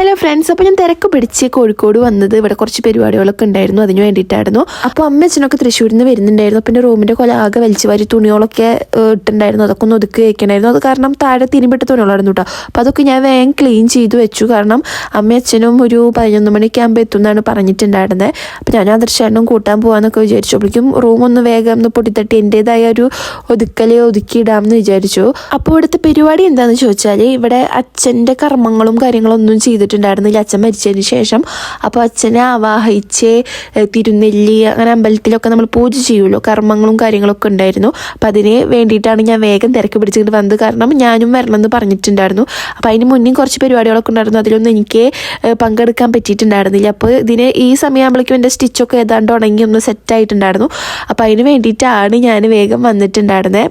Hello friends അപ്പോൾ ഞാൻ തിരക്ക് പിടിച്ച് കോഴിക്കോട് വന്നത് ഇവിടെ കുറച്ച് പരിപാടികളൊക്കെ ഉണ്ടായിരുന്നു അതിന് വേണ്ടിയിട്ടായിരുന്നു. അപ്പോൾ അമ്മ അച്ഛനൊക്കെ തൃശ്ശൂരിൽ നിന്ന് വരുന്നുണ്ടായിരുന്നു പിന്നെ റൂമിന്റെ കൊല ആകെ വലിച്ചു വാരി തുണികളൊക്കെ ഇട്ടുണ്ടായിരുന്നു അതൊക്കെ ഒന്ന് ഒതുക്കി വയ്ക്കണമായിരുന്നു അത് കാരണം താഴെ തിരുമ്പിട്ട തുണികളായിരുന്നു കേട്ടോ അപ്പോൾ അതൊക്കെ ഞാൻ വേഗം ക്ലീൻ ചെയ്തു വെച്ചു. കാരണം അമ്മ അച്ഛനും ഒരു പതിനൊന്ന് മണിക്ക് ആകുമ്പോൾ എത്തുമെന്നാണ് പറഞ്ഞിട്ടുണ്ടായിരുന്നത് അപ്പോൾ ഞാൻ ആദർശാനും കൂട്ടാൻ പോകാമെന്നൊക്കെ വിചാരിച്ചു. അപ്പോഴും റൂം ഒന്ന് വേഗം ഒന്ന് പൊട്ടിത്തട്ടി എന്റേതായ ഒരു ഒതുക്കി ഒതുക്കിയിടാമെന്ന് വിചാരിച്ചു. അപ്പോൾ ഇവിടുത്തെ പരിപാടി എന്താണെന്ന് ചോദിച്ചാൽ ഇവിടെ അച്ഛന്റെ കർമ്മങ്ങളും കാര്യങ്ങളും ഒന്നും കാര്യങ്ങളൊന്നും ചെയ്തിട്ടുണ്ടായിരുന്നില്ല അച്ഛൻ മരിച്ചതിന് ശേഷം. അപ്പോൾ അച്ഛനെ ആവാഹിച്ച് തിരുനെല്ലി അങ്ങനെ അമ്പലത്തിലൊക്കെ നമ്മൾ പൂജ ചെയ്യുമല്ലോ കർമ്മങ്ങളും കാര്യങ്ങളൊക്കെ ഉണ്ടായിരുന്നു. അപ്പം അതിന് വേണ്ടിയിട്ടാണ് ഞാൻ വേഗം തിരക്ക് പിടിച്ചിട്ട് വന്നത്. കാരണം ഞാനും വരണമെന്ന് പറഞ്ഞിട്ടുണ്ടായിരുന്നു. അപ്പോൾ അതിന് മുന്നേ കുറച്ച് പരിപാടികളൊക്കെ ഉണ്ടായിരുന്നു. അതിലൊന്നും എനിക്ക് പങ്കെടുക്കാൻ പറ്റിയിട്ടുണ്ടായിരുന്നില്ല. അപ്പോൾ ഇതിന് ഈ സമയമാകുമ്പോഴേക്കും എന്റെ സ്റ്റിച്ചൊക്കെ ഏതാണ്ട് ഉണങ്ങി ഒന്ന് സെറ്റായിട്ടുണ്ടായിരുന്നു. അപ്പോൾ അതിന് വേണ്ടിയിട്ടാണ് ഞാൻ വേഗം വന്നിട്ടുണ്ടായിരുന്നത്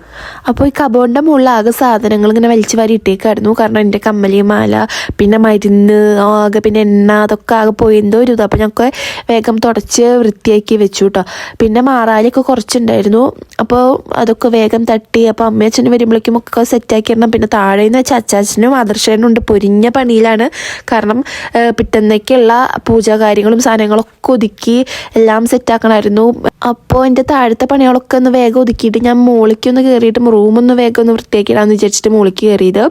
അപ്പോൾ ഈ കബോണിന്റെ മുകളിൽ ആകെ സാധനങ്ങൾ ഇങ്ങനെ വലിച്ചു വാരി ഇട്ടേക്കായിരുന്നു. കാരണം എന്റെ കമ്മലി മാല പിന്നെ മരുന്ന് ആകെ പിന്നെ എണ്ണ അതൊക്കെ ആകെ പോയി. എന്തോ ഒരു ഇത്. അപ്പോൾ ഞങ്ങൾക്ക് വേഗം തുടച്ച് വൃത്തിയാക്കി വെച്ചു കേട്ടോ പിന്നെ മാറാലിയൊക്കെ കുറച്ചുണ്ടായിരുന്നു. അപ്പോൾ അതൊക്കെ വേഗം തട്ടി. അപ്പോൾ അമ്മയച്ഛനും വരുമ്പോഴേക്കും ഒക്കെ സെറ്റാക്കി ഇടണം. പിന്നെ താഴെ നിന്ന് വെച്ചാൽ അച്ചാച്ചനും ആദർശനും ഉണ്ട്. പൊരിഞ്ഞ പണിയിലാണ്. കാരണം പിറ്റന്നേക്കുള്ള പൂജാ കാര്യങ്ങളും സാധനങ്ങളൊക്കെ ഒതുക്കി എല്ലാം സെറ്റാക്കണമായിരുന്നു അപ്പോൾ എന്റെ താഴത്തെ പണികളൊക്കെ ഒന്ന് വേഗം ഒതുക്കിയിട്ട് ഞാൻ മോളിക്കൊന്ന് കയറിയിട്ട് റൂമൊന്ന് വേഗം ഒന്ന് വൃത്തിയാക്കിയിടാമെന്ന് വിചാരിച്ചിട്ട് മുകളിലേക്ക് കയറിയത്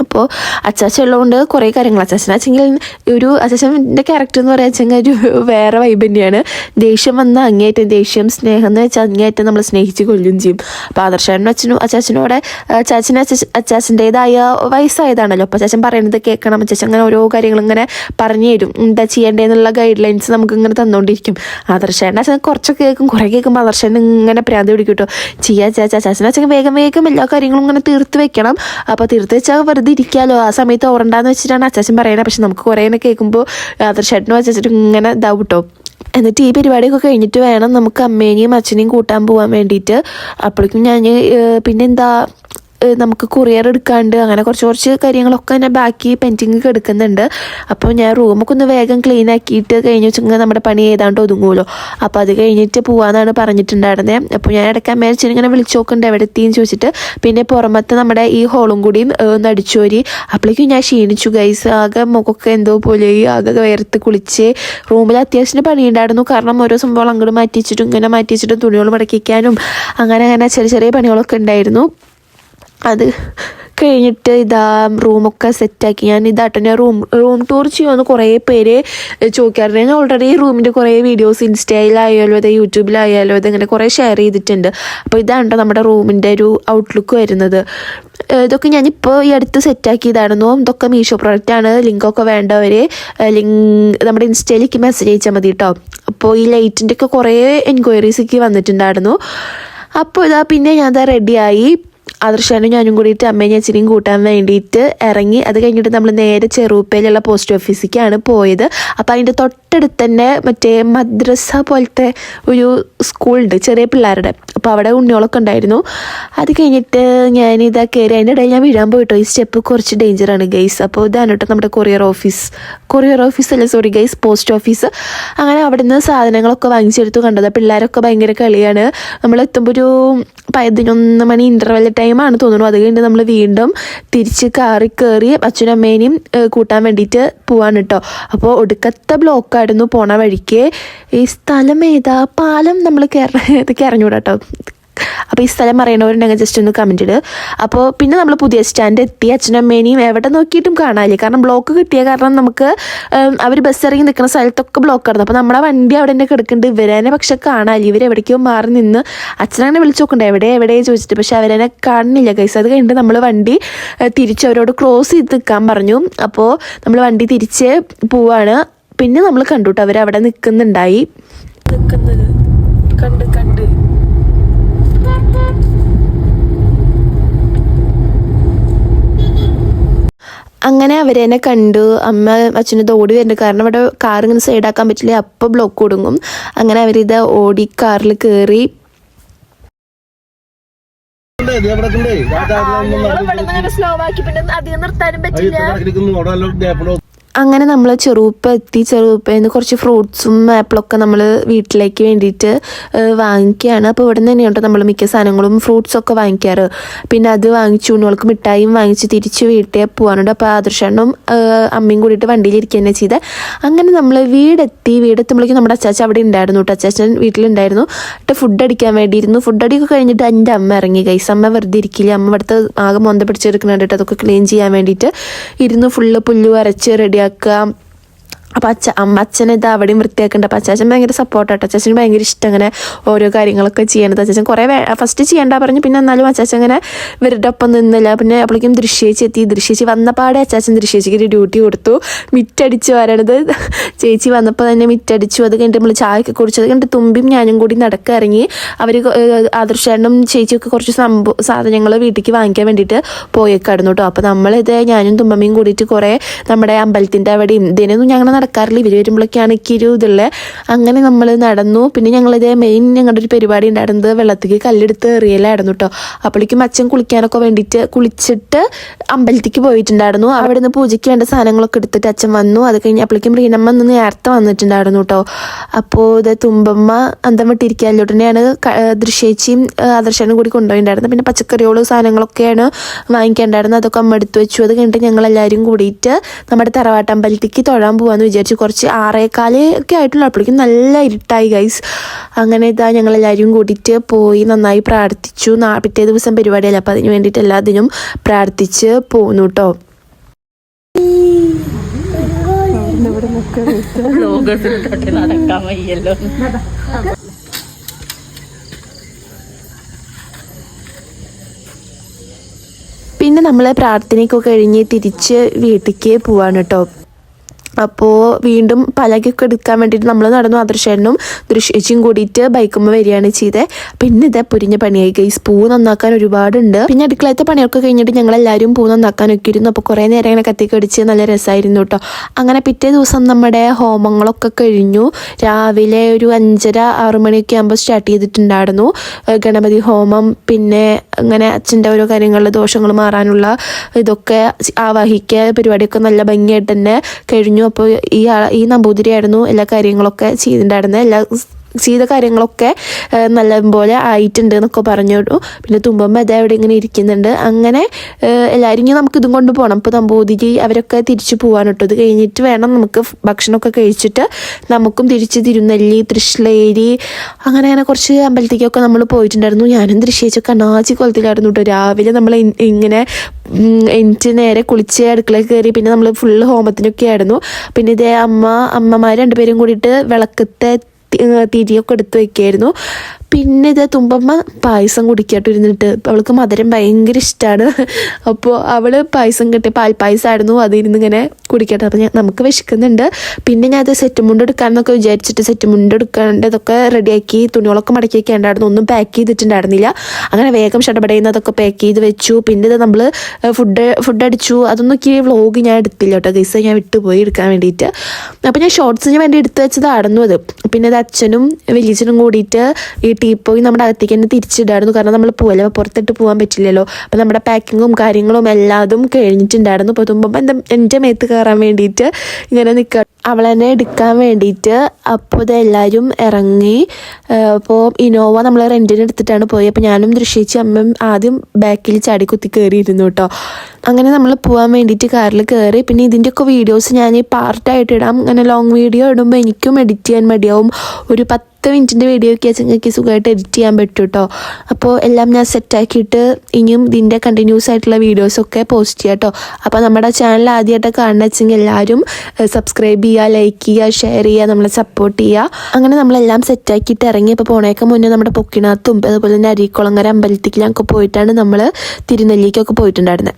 അപ്പോൾ അച്ചാച്ച ഉള്ളതുകൊണ്ട് കുറേ കാര്യങ്ങൾ. അച്ചാച്ചൻ അച്ഛങ്കിൽ ഒരു അച്ചാച്ചന്റെ ക്യാരക്ടർ എന്ന് പറയുക ഒരു വേറെ വൈബ് തന്നെയാണ്. ദേഷ്യം വന്ന അങ്ങേയറ്റം ദേഷ്യം സ്നേഹം എന്ന് വെച്ചാൽ അങ്ങേയറ്റം നമ്മൾ സ്നേഹിച്ച് കൊല്ലും ചെയ്യും. അപ്പോൾ ആദർശനും അച്ഛനും അച്ചാച്ചനോടെ അച്ചാച്ചന് അച്ചാച്ചന്റെതായ വയസ്സായതാണല്ലോ. അപ്പോൾ അച്ചാച്ചൻ പറയുന്നത് കേൾക്കണം. അച്ചാച്ചൻ അങ്ങനെ ഓരോ കാര്യങ്ങൾ ഇങ്ങനെ പറഞ്ഞു തരും. എന്താ ചെയ്യേണ്ടതെന്നുള്ള ഗൈഡ് ലൈൻസ് നമുക്ക് ഇങ്ങനെ തന്നുകൊണ്ടിരിക്കും ആദർശേന്റെ അച്ഛൻ കുറച്ചൊക്കെ കേൾക്കും. കുറേ കേൾക്കുമ്പോൾ ആദർശൻ ഇങ്ങനെ പ്രാന്തി പിടിക്കും കേട്ടോ. ചെയ്യാ ചാച്ചാ അച്ചാച്ചൻ അച്ഛൻ വേഗം വേഗം എല്ലാ കാര്യങ്ങളും ഇങ്ങനെ തീർത്ത് വെക്കണം. അപ്പോൾ തീർത്ത് വെച്ചാൽ വെറുതെ ഇരിക്കാമല്ലോ ആ സമയത്ത് ഓറണ്ടാന്ന് വെച്ചിട്ടാണ് അച്ചാച്ചൻ പറയുന്നത് പക്ഷെ നമുക്ക് കുറേ കേൾക്കുമ്പോൾ കേൾക്കുമ്പോൾ ആദർശേട്ടനും അച്ചാച്ചനും ഇങ്ങനെ ഇതാവട്ടോ എന്നിട്ട് ഈ പരിപാടിയൊക്കെ കഴിഞ്ഞിട്ട് വേണം നമുക്ക് അമ്മേനെയും അച്ഛനെയും കൂട്ടാൻ പോകാൻ വേണ്ടിയിട്ട്. അപ്പോഴേക്കും ഞാൻ പിന്നെന്താ നമുക്ക് കൊറിയർ എടുക്കാണ്ട് അങ്ങനെ കുറച്ച് കുറച്ച് കാര്യങ്ങളൊക്കെ തന്നെ ബാക്കി പെന്റിങ് എടുക്കുന്നുണ്ട്. അപ്പോൾ ഞാൻ റൂമൊക്കെ ഒന്ന് വേഗം ക്ലീൻ ആക്കിയിട്ട് കഴിഞ്ഞ് വെച്ചെങ്കിൽ നമ്മുടെ പണി ഏതാണ്ട് ഒതുങ്ങുമല്ലോ അപ്പോൾ അത് കഴിഞ്ഞിട്ട് പോകാമെന്നാണ് പറഞ്ഞിട്ടുണ്ടായിരുന്നത് അപ്പോൾ ഞാൻ ഇടയ്ക്ക് അമ്മേച്ചൻ ഇങ്ങനെ വിളിച്ചു നോക്കുന്നുണ്ട് എവിടെ എത്തിയെന്ന് ചോദിച്ചിട്ട്. പിന്നെ പുറമത്തെ നമ്മുടെ ഈ ഹോളും കൂടിയും ഒന്ന് അടിച്ചോരി. അപ്പോഴേക്കും ഞാൻ ക്ഷീണിച്ചു ഗൈസ് ആകെ മുഖമൊക്കെ എന്തോ പോലെ ആകെ വേർത്ത് കുളിച്ച്. റൂമിൽ അത്യാവശ്യം പണിയുണ്ടായിരുന്നു. കാരണം ഓരോ സംഭവങ്ങൾ അങ്ങോട്ട് മാറ്റി വെച്ചിട്ടും ഇങ്ങനെ മാറ്റി വെച്ചിട്ടും തുണികൾ മടക്കിക്കാനും അങ്ങനെ അങ്ങനെ ചെറിയ ചെറിയ പണികളൊക്കെ ഉണ്ടായിരുന്നു. അത് കഴിഞ്ഞിട്ട് ഇതാ റൂമൊക്കെ സെറ്റാക്കി. ഞാൻ ഇതാട്ടെ ഞാൻ റൂം റൂം ടൂർ ചെയ്യുമെന്ന് കുറേ പേര് ചോദിക്കാറുണ്ട്. ഞാൻ ഓൾറെഡി റൂമിന്റെ കുറേ വീഡിയോസ് ഇൻസ്റ്റയിലായാലും അതെ യൂട്യൂബിലായാലും അത് ഇങ്ങനെ കുറേ ഷെയർ ചെയ്തിട്ടുണ്ട്. അപ്പോൾ ഇതാണ് നമ്മുടെ റൂമിന്റെ ഒരു ഔട്ട്ലുക്ക് വരുന്നത്. ഇതൊക്കെ ഞാനിപ്പോൾ ഈ അടുത്ത് സെറ്റാക്കിയതായിരുന്നു. ഇതൊക്കെ മീഷോ പ്രൊഡക്റ്റാണ് ലിങ്കൊക്കെ വേണ്ടവർ ലിങ്ക് നമ്മുടെ ഇൻസ്റ്റയിലേക്ക് മെസ്സേജ് അയച്ചാൽ മതി കേട്ടോ അപ്പോൾ ഈ ലൈറ്റിന്റെ ഒക്കെ കുറേ എൻക്വയറീസ് ഒക്കെ വന്നിട്ടുണ്ടായിരുന്നു. അപ്പോൾ ഇതാ പിന്നെ ഞാൻ ഇതാ റെഡിയായി ആദർശാനും ഞാനും കൂടിയിട്ട് അമ്മയും അച്ഛനെയും കൂട്ടാൻ വേണ്ടിയിട്ട് ഇറങ്ങി. അത് കഴിഞ്ഞിട്ട് നമ്മൾ നേരെ ചെറുപ്പയിലുള്ള പോസ്റ്റ് ഓഫീസിലേക്കാണ് പോയത്. അപ്പോൾ അതിന്റെ തൊട്ടടുത്ത് തന്നെ മറ്റേ മദ്രസ പോലത്തെ ഒരു സ്കൂളുണ്ട് ചെറിയ പിള്ളേരുടെ. അപ്പോൾ അവിടെ ഉണ്ണികളൊക്കെ ഉണ്ടായിരുന്നു. അത് കഴിഞ്ഞിട്ട് ഞാൻ ഇതാ കയറി അതിന്റെ ഇടയിൽ ഞാൻ വീഴാൻ പോയിട്ടോ. ഈ സ്റ്റെപ്പ് കുറച്ച് ഡേഞ്ചറാണ് ഗൈസ് അപ്പോൾ ഇതാണ് കേട്ടോ നമ്മുടെ കൊറിയർ ഓഫീസ് കൊറിയർ ഓഫീസ് അല്ല സോറി ഗൈസ് പോസ്റ്റ് ഓഫീസ് അങ്ങനെ അവിടെ നിന്ന് സാധനങ്ങളൊക്കെ വാങ്ങിച്ചെടുത്തു. കണ്ടത് പിള്ളേരൊക്കെ ഭയങ്കര കളിയാണ്. നമ്മൾ എത്തുമ്പോൾ ഒരു പതിനൊന്ന് മണി ഇന്റർവെൽ ടൈമാണ് തോന്നുന്നു. അത് കഴിഞ്ഞ് നമ്മൾ വീണ്ടും തിരിച്ച് കാറി കയറി അച്ഛനും അമ്മേനെയും കൂട്ടാൻ വേണ്ടിയിട്ട് പോവാണ് കേട്ടോ. അപ്പോൾ ഒടുക്കത്തെ ബ്ലോക്കായിരുന്നു പോണ വഴിക്ക് ഈ സ്ഥലം ഏതാ? പാലം നമ്മൾ ഇതൊക്കെ അറിഞ്ഞൂടാ അപ്പോൾ ഈ സ്ഥലം അറിയണവരുണ്ടെങ്കിൽ ജസ്റ്റ് ഒന്ന് കമന്റ് ഇട്. അപ്പോൾ പിന്നെ നമ്മൾ പുതിയ സ്റ്റാൻഡ് എത്തി. അച്ഛനും അമ്മേനെയും എവിടെ നോക്കിയിട്ടും കാണാനില്ല. കാരണം ബ്ലോക്ക് കിട്ടിയ കാരണം നമുക്ക് അവർ ബസ് ഇറങ്ങി നിൽക്കുന്ന സ്ഥലത്തൊക്കെ ബ്ലോക്ക് ആയിരുന്നു. അപ്പോൾ നമ്മുടെ വണ്ടി അവിടെ തന്നെ കിടക്കുന്നുണ്ട്. ഇവരെന്നെ പക്ഷെ കാണാനില്ല. ഇവർ എവിടേക്കോ മാറി നിന്ന് അച്ഛനങ്ങനെ വിളിച്ചു നോക്കണ്ടേ? എവിടെ എവിടെ ചോദിച്ചിട്ട്. പക്ഷെ അവരെന്നെ കാണുന്നില്ല കൈസ് അത് കഴിഞ്ഞിട്ട് നമ്മൾ വണ്ടി തിരിച്ച് അവരോട് ക്രോസ് ചെയ്ത് നിൽക്കാൻ പറഞ്ഞു. അപ്പോൾ നമ്മൾ വണ്ടി തിരിച്ച് പോവാണ്. പിന്നെ നമ്മൾ കണ്ടു കേട്ടോ അവരവിടെ നിൽക്കുന്നുണ്ടായി നിൽക്കുന്നത് കണ്ട് കണ്ട്. അങ്ങനെ അവരെന്നെ കണ്ടു. അമ്മ അച്ഛനത് ഓടി വരുന്നുണ്ട് കാരണം ഇവിടെ കാർ ഇങ്ങനെ സൈഡാക്കാൻ പറ്റില്ല. അപ്പോൾ ബ്ലോക്ക് കൊടുങ്ങും അങ്ങനെ അവരിത് ഓടി കാറിൽ കയറി സ്ലോ ആക്കി. പിന്നെ അധികം നിർത്താനും അത് അങ്ങനെ നമ്മൾ ചെറുപ്പ എത്തി ചെറുപ്പയിൽ നിന്ന് കുറച്ച് ഫ്രൂട്ട്സും ആപ്പിളൊക്കെ നമ്മൾ വീട്ടിലേക്ക് വേണ്ടിയിട്ട് വാങ്ങിക്കുകയാണ് അപ്പോൾ ഇവിടെ നിന്ന് തന്നെയുണ്ട് നമ്മൾ മിക്ക സാധനങ്ങളും ഫ്രൂട്ട്സൊക്കെ വാങ്ങിക്കാറ്. പിന്നെ അത് വാങ്ങിച്ചു കുഞ്ഞുങ്ങൾക്ക് മിഠായിയും വാങ്ങിച്ച് തിരിച്ച് വീട്ടിൽ പോകാനുണ്ട് അപ്പോൾ ആദർശണ്ണും അമ്മയും കൂടിയിട്ട് വണ്ടിയിൽ ഇരിക്കുക തന്നെ ചെയ്ത്. അങ്ങനെ നമ്മൾ വീടെത്തി വീടെത്തുമ്പോഴേക്കും നമ്മുടെ അച്ചാച്ച അവിടെ ഉണ്ടായിരുന്നു കേട്ടോ അച്ചാച്ചൻ വീട്ടിലുണ്ടായിരുന്നു. എന്നിട്ട് ഫുഡ് അടിക്കാൻ വേണ്ടിയിരുന്നു. ഫുഡ് അടിയൊക്കെ കഴിഞ്ഞിട്ട് എന്റെ അമ്മ ഇറങ്ങി കൈസ് അമ്മ വെറുതെ ഇരിക്കില്ല. അമ്മ ഇവിടുത്തെ ആകെ മൊന്ത പിടിച്ചെടുക്കുന്നുണ്ട് അതൊക്കെ ക്ലീൻ ചെയ്യാൻ വേണ്ടിയിട്ട് ഇരുന്ന് ഫുള്ള് പുല്ല് വരച്ച് അരച്ച് റെഡിയാക്കുക അപ്പം അച്ഛ അമ്മ അച്ഛൻ ഇത് അവിടെയും വൃത്തിയാക്കുന്നുണ്ട് അപ്പം അച്ചാച്ചൻ ഭയങ്കര സപ്പോർട്ടാട്ടോ അച്ചാച്ചന് ഭയങ്കര ഇഷ്ടം അങ്ങനെ ഓരോ കാര്യങ്ങളൊക്കെ ചെയ്യണത്. അച്ചാച്ചൻ കുറേ ഫസ്റ്റ് ചെയ്യേണ്ട പറഞ്ഞു. പിന്നെ എന്നാലും അച്ചാച്ചൻ അങ്ങനെ ഇവരുടെ ഒപ്പം നിന്നില്ല. പിന്നെ അപ്പോഴേക്കും ദൃശ്യേച്ചി എത്തി. ദൃശ്യേച്ചി വന്നപാടെ അച്ചാച്ചൻ ദൃശ്യേച്ചിക്ക് ഒരു ഡ്യൂട്ടി കൊടുത്തു. മിറ്റടിച്ച് വരണത്. ചേച്ചി വന്നപ്പോൾ തന്നെ മിറ്റടിച്ചു. അത് കഴിഞ്ഞിട്ട് നമ്മൾ ചായയൊക്കെ കുടിച്ചു. അത് കഴിഞ്ഞിട്ട് തുമ്പിയും ഞാനും കൂടി നടക്കുക ഇറങ്ങി. അവർ ആദർശേണ്ണും ചേച്ചിയൊക്കെ കുറച്ച് സംഭവ സാധനങ്ങൾ വീട്ടിലേക്ക് വാങ്ങിക്കാൻ വേണ്ടിയിട്ട് പോയേക്കായിരുന്നു കേട്ടോ അപ്പോൾ നമ്മളിത് ഞാനും തുമ്പമ്മയും കൂടിയിട്ട് കുറേ നമ്മുടെ അമ്പലത്തിന്റെ അവിടെയും ഇതിനൊന്നും ഞങ്ങൾ നടക്കാറില്ല ഇവർ വരുമ്പോഴൊക്കെയാണ് കിരു ഇതുള്ളത് അങ്ങനെ നമ്മൾ നടന്നു. പിന്നെ ഞങ്ങളിത് മെയിൻ ഞങ്ങളുടെ ഒരു പരിപാടി ഉണ്ടായിരുന്നത് വെള്ളത്തേക്ക് കല്ലെടുത്ത് എറിയലായിരുന്നു കേട്ടോ അപ്പോഴേക്കും അച്ഛൻ കുളിക്കാനൊക്കെ വേണ്ടിയിട്ട് കുളിച്ചിട്ട് അമ്പലത്തിക്ക് പോയിട്ടുണ്ടായിരുന്നു. അവിടെ നിന്ന് പൂജയ്ക്ക് വേണ്ട സാധനങ്ങളൊക്കെ എടുത്തിട്ട് അച്ഛൻ വന്നു. അത് കഴിഞ്ഞ് അപ്പോഴേക്കും റീനമ്മ ഒന്ന് നേരത്തെ വന്നിട്ടുണ്ടായിരുന്നു കേട്ടോ അപ്പോൾ ഇത് തുമ്പമ്മ അന്തം വിട്ടിരിക്കാല്ലോ തന്നെയാണ് ദൃശ്യേച്ചിയും ആദർശനും കൂടി കൊണ്ടുപോയിട്ടുണ്ടായിരുന്നത് പിന്നെ പച്ചക്കറികളും സാധനങ്ങളൊക്കെയാണ് വാങ്ങിക്കേണ്ടായിരുന്നത്. അതൊക്കെ അമ്മ എടുത്തു വെച്ചു. അത് കഴിഞ്ഞിട്ട് ഞങ്ങൾ എല്ലാവരും കൂടിയിട്ട് നമ്മുടെ തറവാട്ടമ്പലത്തേക്ക് തൊഴാൻ പോകാമെന്ന് വിചാരിച്ചു കുറച്ച് ആറേക്കാൽ ഒക്കെ ആയിട്ടുള്ള. അപ്പോഴേക്കും നല്ല ഇരുട്ടായി ഗൈസ് അങ്ങനെ ഇതാ ഞങ്ങൾ എല്ലാവരും കൂടിയിട്ട് പോയി നന്നായി പ്രാർത്ഥിച്ചു. നാ പിറ്റേ ദിവസം പരിപാടിയല്ല? അപ്പോൾ അതിന് വേണ്ടിയിട്ട് എല്ലാത്തിനും പ്രാർത്ഥിച്ച് പോന്നു കേട്ടോ പിന്നെ നമ്മളെ പ്രാർത്ഥനയൊക്കെ കഴിഞ്ഞ് തിരിച്ച് വീട്ടിലേക്ക് പോവാണ് കേട്ടോ അപ്പോൾ വീണ്ടും പലകൊക്കെ എടുക്കാൻ വേണ്ടിയിട്ട് നമ്മൾ നടന്നു. അദൃശ്യനും ദൃശ്യച്ചും കൂടിയിട്ട് ബൈക്കുമ്പോൾ വരികയാണ് ചെയ്തത് പിന്നെ ഇതേ പുരിഞ്ഞ പണിയായി ഗൈസ് പൂ നന്നാക്കാൻ ഒരുപാടുണ്ട്. പിന്നെ അടുക്കളത്തെ പണിയൊക്കെ കഴിഞ്ഞിട്ട് ഞങ്ങൾ എല്ലാവരും പൂ നന്നാക്കാൻ ഒക്കെ ഇരുന്നു. അപ്പോൾ കുറേ നേരം ഇങ്ങനെ കത്തിക്കടിച്ച് നല്ല രസമായിരുന്നു കേട്ടോ അങ്ങനെ പിറ്റേ ദിവസം നമ്മുടെ ഹോമങ്ങളൊക്കെ കഴിഞ്ഞു. രാവിലെ ഒരു അഞ്ചര ആറു മണിയൊക്കെ ആകുമ്പോൾ സ്റ്റാർട്ട് ചെയ്തിട്ടുണ്ടായിരുന്നു. ഗണപതി ഹോമം പിന്നെ അങ്ങനെ അച്ഛന്റെ ഓരോ കാര്യങ്ങളിൽ ദോഷങ്ങൾ മാറാനുള്ള ഇതൊക്കെ ആവാഹിക്കുക പരിപാടിയൊക്കെ നല്ല ഭംഗിയായിട്ട് തന്നെ കഴിഞ്ഞു. അപ്പോൾ ഈ ഈ നമ്പൂതിരിയായിരുന്നു എല്ലാ കാര്യങ്ങളൊക്കെ ചെയ്തിട്ടുണ്ടായിരുന്നത് എല്ലാ ചെയ്ത കാര്യങ്ങളൊക്കെ നല്ലപോലെ ആയിട്ടുണ്ട് എന്നൊക്കെ പറഞ്ഞു പിന്നെ തുമ്പമ്മ അത് അവിടെ ഇങ്ങനെ ഇരിക്കുന്നുണ്ട്. അങ്ങനെ എല്ലാവരും ഇനി നമുക്ക് ഇതും കൊണ്ട് പോകണം അപ്പോൾ നമ്പൂതിരി അവരൊക്കെ തിരിച്ചു പോകാൻ കേട്ടോ ഇത് കഴിഞ്ഞിട്ട് വേണം നമുക്ക് ഭക്ഷണമൊക്കെ കഴിച്ചിട്ട് നമുക്കും തിരിച്ച് തിരുനെല്ലി തൃശ്ശേരി അങ്ങനെ അങ്ങനെ കുറച്ച് അമ്പലത്തേക്കൊക്കെ നമ്മൾ പോയിട്ടുണ്ടായിരുന്നു. ഞാനും ദൃശ്യേച്ചൊക്കെ അനാച്ചി കൊലത്തിലായിരുന്നു കേട്ടോ. രാവിലെ നമ്മൾ ഇങ്ങനെ എനിക്ക് നേരെ കുളിച്ച് അടുക്കളയിൽ കയറി പിന്നെ നമ്മൾ ഫുള്ള് ഹോമത്തിനൊക്കെ ആയിരുന്നു. പിന്നെ ഇതേ അമ്മ അമ്മമാർ രണ്ടുപേരും കൂടിയിട്ട് വിളക്കത്തെ തിരിയൊക്കെ എടുത്ത് വെക്കായിരുന്നു. പിന്നെ ഇത് തുമ്പമ്മ പായസം കുടിക്കാട്ട് ഇരുന്നിട്ട്. അവൾക്ക് മധുരം ഭയങ്കര ഇഷ്ടമാണ് അപ്പോൾ അവൾ പായസം കിട്ടിയ പാൽപ്പായസമായിരുന്നു അതിരുന്ന് അത് ഇങ്ങനെ കുടിക്കട്ടെ. അപ്പോൾ ഞാൻ നമുക്ക് വിശക്കുന്നുണ്ട്. പിന്നെ ഞാൻ അത് സെറ്റ് മുണ്ട് എടുക്കാമെന്നൊക്കെ വിചാരിച്ചിട്ട് സെറ്റ് മുണ്ട് എടുക്കേണ്ടതൊക്കെ റെഡിയാക്കി തുണികളൊക്കെ മടക്കി വെക്കേണ്ടായിരുന്നു ഒന്നും പാക്ക് ചെയ്തിട്ടുണ്ടായിരുന്നില്ല. അങ്ങനെ വേഗം ഷടപടയുന്നതൊക്കെ പാക്ക് ചെയ്ത് വെച്ചു. പിന്നെ ഇത് നമ്മൾ ഫുഡ് ഫുഡ് അടിച്ചു. അതൊന്നും ഈ വ്ളോഗ് ഞാൻ എടുത്തില്ല കേട്ടോ. ഗൈസ് ഞാൻ വിട്ടുപോയി എടുക്കാൻ വേണ്ടിയിട്ട്. അപ്പോൾ ഞാൻ ഷോർട്സിന് വേണ്ടി എടുത്ത് വെച്ചതായിരുന്നു അത്. പിന്നെ ഇത് അച്ഛനും വലിയച്ഛനും കൂടിയിട്ട് ഈ ടീപ്പോയി നമ്മുടെ അകത്തേക്ക് തന്നെ തിരിച്ചിടായിരുന്നു. കാരണം നമ്മൾ പോലെ പുറത്തിട്ട് പോകാൻ പറ്റില്ലല്ലോ. അപ്പം നമ്മുടെ പാക്കിങ്ങും കാര്യങ്ങളും എല്ലാതും കഴിഞ്ഞിട്ടുണ്ടായിരുന്നു. അപ്പോൾ തുമ്പം എന്റെ മേത്ത് കയറാൻ വേണ്ടിയിട്ട് ഇങ്ങനെ നിൽക്കുക അവളെന്നെ എടുക്കാൻ വേണ്ടിയിട്ട് അപ്പോൾ ഇത് എല്ലാവരും ഇറങ്ങി. അപ്പോൾ ഇനോവ നമ്മൾ റെന്റിന് എടുത്തിട്ടാണ് പോയി. അപ്പോൾ ഞാനും ദൃശ്യിച്ച് അമ്മയും ആദ്യം ബാക്കിൽ ചാടി കുത്തി കയറിയിരുന്നു കേട്ടോ. അങ്ങനെ നമ്മൾ പോകാൻ വേണ്ടിയിട്ട് കാറിൽ കയറി പിന്നെ ഇതിന്റെയൊക്കെ വീഡിയോസ് ഞാൻ ഈ പാർട്ടായിട്ട് ഇടാം. അങ്ങനെ ലോങ് വീഡിയോ ഇടുമ്പോൾ എനിക്കും എഡിറ്റ് ചെയ്യാൻ മടിയാവും. ഒരു പത്ത് മിനിറ്റിന്റെ വീഡിയോ ഒക്കെ നിങ്ങൾക്ക് സുഖമായിട്ട് എഡിറ്റ് ചെയ്യാൻ പറ്റും കേട്ടോ. അപ്പോൾ എല്ലാം ഞാൻ സെറ്റാക്കിയിട്ട് ഇനിയും ഇതിന്റെ കണ്ടിന്യൂസ് ആയിട്ടുള്ള വീഡിയോസൊക്കെ പോസ്റ്റ് ചെയ്യാം കേട്ടോ. അപ്പോൾ നമ്മുടെ ചാനൽ ആദ്യമായിട്ട് കാണുന്ന വെച്ചെങ്കിൽ എല്ലാവരും സബ്സ്ക്രൈബ് ചെയ്യുക ലൈക്ക് ചെയ്യുക ഷെയർ ചെയ്യുക നമ്മളെ സപ്പോർട്ട് ചെയ്യുക. അങ്ങനെ നമ്മളെല്ലാം സെറ്റാക്കിയിട്ട് ഇറങ്ങി ഇപ്പോൾ പോണേക്ക് മുന്നേ നമ്മുടെ പൊക്കിനകത്തും അതുപോലെ തന്നെ അരീക്കുളങ്ങര അമ്പലത്തിലേക്ക് പോയിട്ടാണ് നമ്മൾ തിരുനെല്ലിക്കൊക്കെ പോയിട്ടുണ്ടായിരുന്നത്